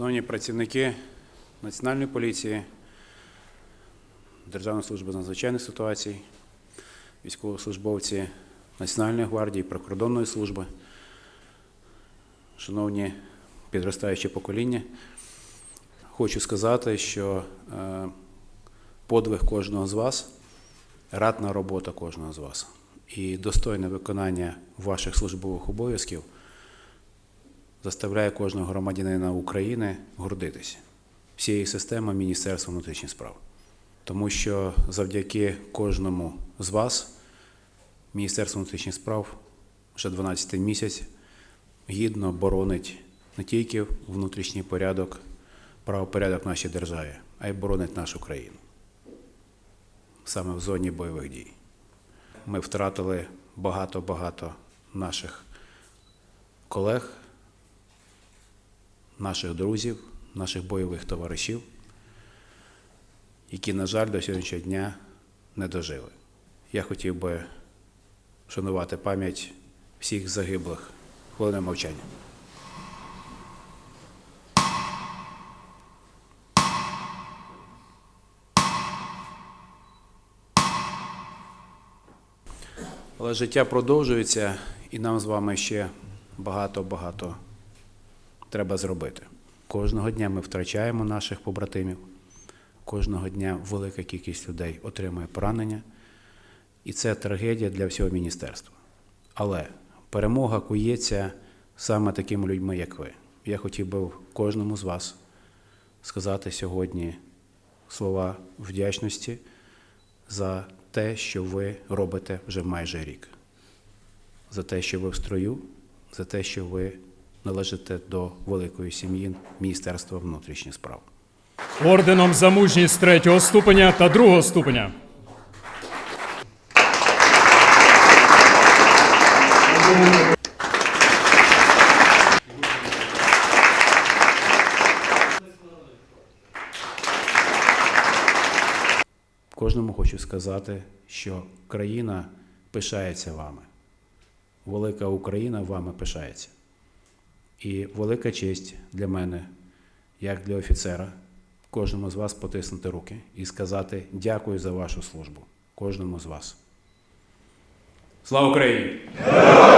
Шановні працівники Національної поліції, Державної служби з надзвичайних ситуацій, військовослужбовці Національної гвардії, прикордонної служби, шановні підростаючі покоління, хочу сказати, що е, подвиг кожного з вас, ратна робота кожного з вас і достойне виконання ваших службових обов'язків заставляє кожного громадянина України гордитися всією системою Міністерства внутрішніх справ. Тому що завдяки кожному з вас Міністерство внутрішніх справ вже 12 місяць гідно боронить не тільки внутрішній порядок, правопорядок нашій державі, а й боронить нашу країну саме в зоні бойових дій. Ми втратили багато-багато наших колег, наших друзів, наших бойових товаришів, які, на жаль, до сьогоднішнього дня не дожили. Я хотів би вшанувати пам'ять всіх загиблих хвилиною мовчання. Але життя продовжується, і нам з вами ще багато-багато треба зробити. Кожного дня ми втрачаємо наших побратимів, кожного дня велика кількість людей отримує поранення, і це трагедія для всього міністерства. Але перемога кується саме такими людьми, як ви. Я хотів би кожному з вас сказати сьогодні слова вдячності за те, що ви робите вже майже рік, за те, що ви в строю, за те, що ви належите до великої сім'ї Міністерства внутрішніх справ. орденом за мужність третього ступеня та другого ступеня. Кожному хочу сказати, що країна пишається вами. Велика Україна вами пишається. І велика честь для мене, як для офіцера, кожному з вас потиснути руки і сказати дякую за вашу службу. Кожному з вас. Слава Україні! Слава!